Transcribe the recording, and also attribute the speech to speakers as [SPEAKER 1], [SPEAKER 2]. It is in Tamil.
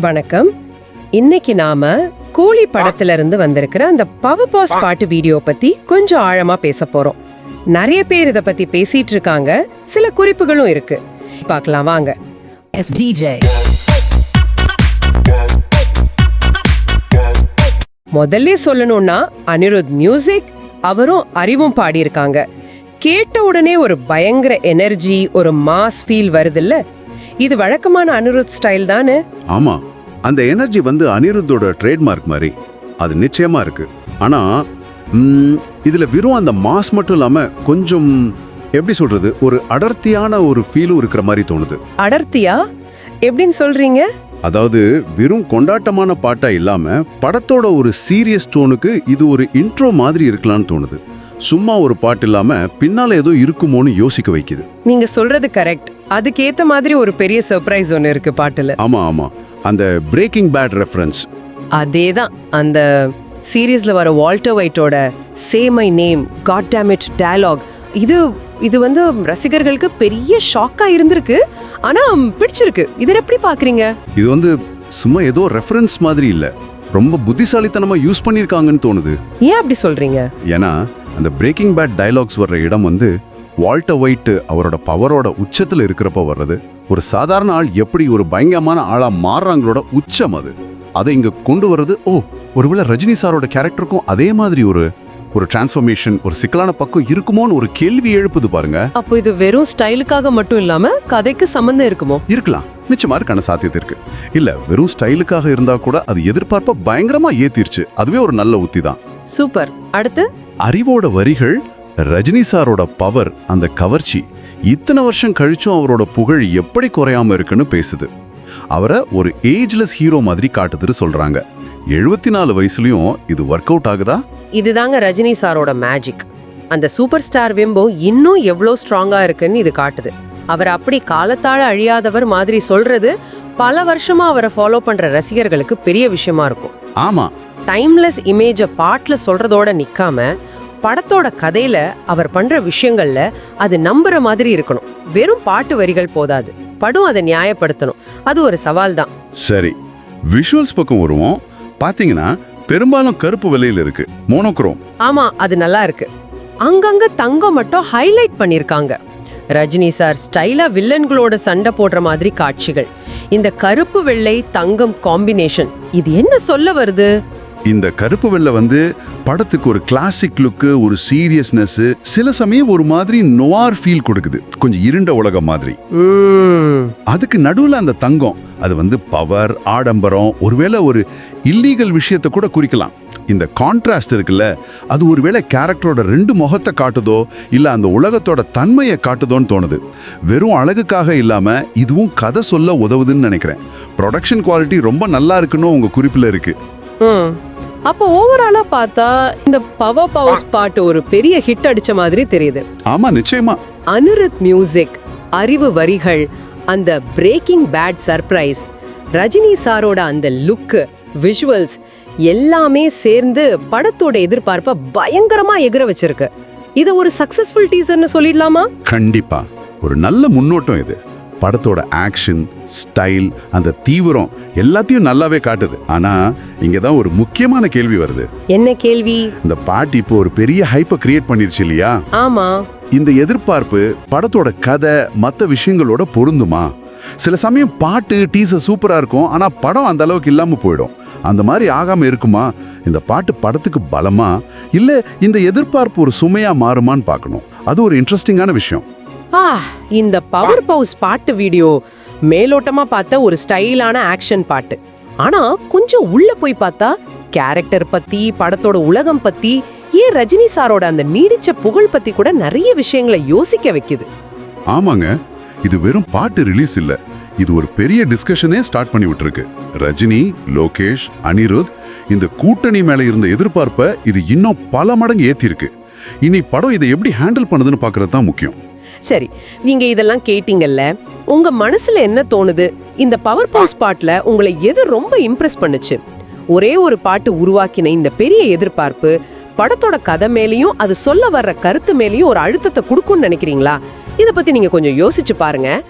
[SPEAKER 1] வணக்கம். இன்னைக்கு நாம கூலி படத்துல இருந்து வந்திருக்கிற அந்த பவர் பாஸ் பாட்டு வீடியோ பத்தி கொஞ்சம் ஆழமா பேச போறோம். நிறைய பேர் இத பத்தி பேசிட்டு இருக்காங்க. சில குறிப்புகளும் இருக்கு. பார்க்கலாம் வாங்க. முதல்ல சொல்லணும்னா அனிருத் மியூசிக் அவரும் அறிவும் பாடியிருக்காங்க. கேட்ட உடனே ஒரு பயங்கர எனர்ஜி ஒரு மாஸ் ஃபீல் வருதுல்ல? இது வழக்கமான அனிருத் ஸ்டைல் தானே?
[SPEAKER 2] ஆமா. அந்த எனர்ஜி வந்து அனிருத்தோட ட்ரேட்மார்க் மாதிரி. அது நிச்சயமா இருக்கு. ஆனா ம், இதுல வெறும் அந்த மாஸ் மட்டும் இல்லாம கொஞ்சம் எப்படி சொல்றது ஒரு அடர்த்தியான ஒரு ஃபீலும் இருக்கிற மாதிரி தோணுது.
[SPEAKER 1] அடர்த்தியா? எப்படின்னு சொல்றீங்க?
[SPEAKER 2] அதாவது வெறும் கொண்டாட்டமான பாட்டா இல்லாம படத்தோட ஒரு சீரியஸ் டோனுக்கு இது ஒரு இன்ட்ரோ மாதிரி இருக்கலாம்னு தோணுது. சும்மா ஒரு பாட்டு இல்லாம பின்னால ஏதோ இருக்குமோன்னு யோசிக்க வைக்குது.
[SPEAKER 1] நீங்க சொல்றது கரெக்ட் அதுக்கேத்த மாதிரி ஒரு பெரிய சர்ப்ரைஸ் ஒன்னு இருக்கு பாட்டுல.
[SPEAKER 2] ஆமா ஆமா. அந்த பிரேக்கிங் பேட் ரெஃபரன்ஸ்
[SPEAKER 1] அதேதான். அந்த சீரீஸ்ல வர Walter ஒயிட்டோட say my name god damn it dialogue இது இது வந்து ரசிகர்களுக்கு பெரிய ஷாக்கா இருந்திருக்கு. ஆனா பிடிச்சிருக்கு. இதை எப்படி பாக்குறீங்க
[SPEAKER 2] இது வந்து சும்மா ஏதோ ரெஃபரன்ஸ் மாதிரி இல்ல. ரொம்ப புத்திசாலித்தனமா யூஸ் பண்ணிருக்காங்கன்னு தோணுது.
[SPEAKER 1] ஏன் அப்படி சொல்றீங்க?
[SPEAKER 2] ஏன்னா அந்த பிரேக்கிங் பேட் டயலாக்ஸ் வர்ற இடம் வந்து வால்டர் ஒயிட் அவரோட பவரோட உச்சத்துல இருக்கிறப்ப வர்றது. ஒரு சாதாரண ஆள் எப்படி ஒரு பயங்கரமான ஆளா மாறுறாங்களோட உச்சம் அது. அதை இங்க கொண்டு வர்றது ஓ ஒருவேளை ரஜினி சாரோட கேரக்டருக்கும் அதே மாதிரி ஒரு ஒரு டிரான்ஸ்ஃபர்மேஷன் ஒரு சிக்கலான பக்கம் இருக்குமோன்னு ஒரு கேள்வி எழுப்புது பாருங்க.
[SPEAKER 1] அப்போ இது வெறும் ஸ்டைலுக்காக மட்டும் இல்லாம கதைக்கு சம்பந்தம் இருக்குமோ?
[SPEAKER 2] இருக்கலாம். நிச்சயமா இருக்கான சாத்தியத்தை இருக்கு. இல்ல வெறும் ஸ்டைலுக்காக இருந்தா கூட அது எதிர்பார்ப்ப பயங்கரமா ஏத்திருச்சு. அதுவே ஒரு நல்ல உத்தி தான்.
[SPEAKER 1] சூப்பர். அடுத்து?
[SPEAKER 2] அறிவோட வரிகள் ரஜினி சாரோட பவர் அந்த கவர்ச்சி. இத்தனை வருஷம் கழிச்சும் அவரோட புகழ் எப்படி குறையாம இருக்குன்னு பேசுது. அவரை ஒரு ஏஜ்லெஸ் ஹீரோ மாதிரி காட்டுதுன்னு சொல்றாங்க. எழுபத்தி நாலு வயசுலயும் இது ஒர்க் அவுட் ஆகுதா?
[SPEAKER 1] இதுதாங்க ரஜினி சாரோட மேஜிக் அந்த சூப்பர் ஸ்டார் வெம்போ இன்னும் எவ்வளோ ஸ்ட்ராங்கா இருக்குன்னு இது காட்டுது. அவர் அப்படி காலத்தாழ அழியாதவர் மாதிரி சொல்றது பல வருஷமா அவரை ஃபாலோ பண்ற ரசிகர்களுக்கு பெரிய விஷயமா இருக்கும்.
[SPEAKER 2] ஆமா.
[SPEAKER 1] டைம்லெஸ் இமேஜை பாட்டுல சொல்றதோட நிக்காம படத்தோட கதையில அவர் பண்ற விஷயங்கள்ல அது நம்புற மாதிரி இருக்கணும். வெறும் பாட்டு வரிகள் போதாது. படம் அதை நியாயப்படுத்தணும். அது ஒரு சவால் தான்.
[SPEAKER 2] சரி. விஷுவல்ஸ் பக்கம் வருவோம். பாத்தீங்கன்னா பெரும்பாலும் கருப்பு வெள்ளையில இருக்கு. மோனோக்ரோம்
[SPEAKER 1] ஆமா அது நல்லா இருக்கு. அங்கங்க தங்கம் மட்டும் ஹைலைட் பண்ணிருக்காங்க. ரஜினி சார் ஸ்டைலா வில்லன்களோட சண்டை போடுற மாதிரி காட்சிகள். இந்த கருப்பு வெள்ளை தங்கம் காம்பினேஷன் இது என்ன சொல்ல வருது?
[SPEAKER 2] இந்த கருப்பு வெள்ளை வந்து படத்துக்கு ஒரு கிளாசிக் லுக்கு ஒரு சீரியஸ்னஸ் சில சமயம் ஒரு மாதிரி நோவார் ஃபீல் கொடுக்குது. கொஞ்சம் இருண்ட உலகம் மாதிரி. அதுக்கு நடுவுல அந்த தங்கம் அது வந்து பவர் ஆடம்பரம் ஒருவேளை ஒரு இல்லீகல் விஷயத்தை கூட குறிக்கலாம். இந்த கான்ட்ராஸ்ட் இருக்குல்ல அது ஒருவேளை கேரக்டரோட ரெண்டு முகத்தை காட்டுதோ இல்ல அந்த உலகத்தோட தன்மையை காட்டுதோன்னு தோணுது. வெறும் அழகுக்காக இல்லாம இதுவும் கதை சொல்ல உதவுதுன்னு நினைக்கிறேன். ப்ரொடக்ஷன் குவாலிட்டி ரொம்ப நல்லா இருக்குன்னு உங்க குறிப்புல இருக்கு.
[SPEAKER 1] ம். அப்போ ஓவராலா பார்த்தா இந்த பவர் பவர்ஸ் பாட்டு ஒரு பெரிய ஹிட் அடிச்ச மாதிரி தெரியுது.
[SPEAKER 2] ஆமா நிச்சயமா.
[SPEAKER 1] அனிருத் மியூசிக் அறிவு வரிகள் அந்த பிரேக்கிங் பேட் சர்ப்ரைஸ் ரஜினி சாரோட அந்த லுக்கு விஷுவல்ஸ் எல்லாமே சேர்ந்து படத்தோட எதிர்பார்ப்பை பயங்கரமா எகிர வச்சிருக்கு. இது ஒரு சக்சஸ்ஃபுல் டீசர்னு சொல்லிடலாமா?
[SPEAKER 2] கண்டிப்பா. ஒரு நல்ல முன்னோட்டம் இது. படத்தோட ஆக்ஷன் ஸ்டைல் அந்த தீவிரம் எல்லாத்தையும் நல்லாவே காட்டுது. ஆனா இங்க தான் ஒரு முக்கியமான கேள்வி வருது.
[SPEAKER 1] என்ன கேள்வி?
[SPEAKER 2] இந்த பாட்டு இப்போ ஒரு பெரிய ஹைப்பை கிரியேட் பண்ணிருச்சு இல்லையா?
[SPEAKER 1] ஆமா.
[SPEAKER 2] இந்த எதிர்பார்ப்பு படத்தோட கதை மற்ற விஷயங்களோட பொருந்துமா? சில சமயம் பாட்டு டீசர் சூப்பரா இருக்கும். ஆனா படம் அந்த அளவுக்கு இல்லாம போயிடும். அந்த மாதிரி ஆகாம இருக்குமா? இந்த பாட்டு படத்துக்கு பலமா? இல்ல இந்த எதிர்பார்ப்பு ஒரு சுமையா மாறுமான்னு பார்க்கணும். அது ஒரு இன்ட்ரெஸ்டிங்கான விஷயம்.
[SPEAKER 1] ஆ இந்த பவர் பவுஸ் பாட்டு வீடியோ மேலோட்டமா பார்த்த ஒரு ஸ்டைலான ஆக்ஷன் பாட்டு. ஆனா கொஞ்சம் உள்ள போய் பார்த்தா கேரக்டர் பத்தி படத்தோட உலகம் பத்தி ஏன் ரஜினி சாரோட அந்த நீடிச்ச புகழ் பத்தி கூட நிறைய விஷயங்களை யோசிக்க வைக்குது.
[SPEAKER 2] ஆமாங்க இது வெறும் பாட்டு ரிலீஸ் இல்ல. இது ஒரு பெரிய டிஸ்கஷனே ஸ்டார்ட் பண்ணி விட்டுருக்கு. ரஜினி லோகேஷ் அனிருத் இந்த கூட்டணி மேல இருந்த எதிர்பார்ப்பை இது இன்னும் பல மடங்கு ஏத்திருக்கு. இனி படம் இதை எப்படி ஹேண்டில் பண்ணுதுன்னு பார்க்கறது தான் முக்கியம்.
[SPEAKER 1] சரி நீங்க இதெல்லாம் கேட்டீங்கல்ல உங்க மனசுல என்ன தோணுது? இந்த பவர் பவுஸ் பாட்டில் உங்களை எது ரொம்ப இம்ப்ரெஸ் பண்ணுச்சு? ஒரே ஒரு பாட்டு உருவாக்கின இந்த பெரிய எதிர்பார்ப்பு படத்தோட கதை மேலேயும் அது சொல்ல வர்ற கருத்து மேலேயும் ஒரு அழுத்தத்தை கொடுக்கும்னு நினைக்கிறீங்களா? இதை பத்தி நீங்க கொஞ்சம் யோசிச்சு பாருங்க.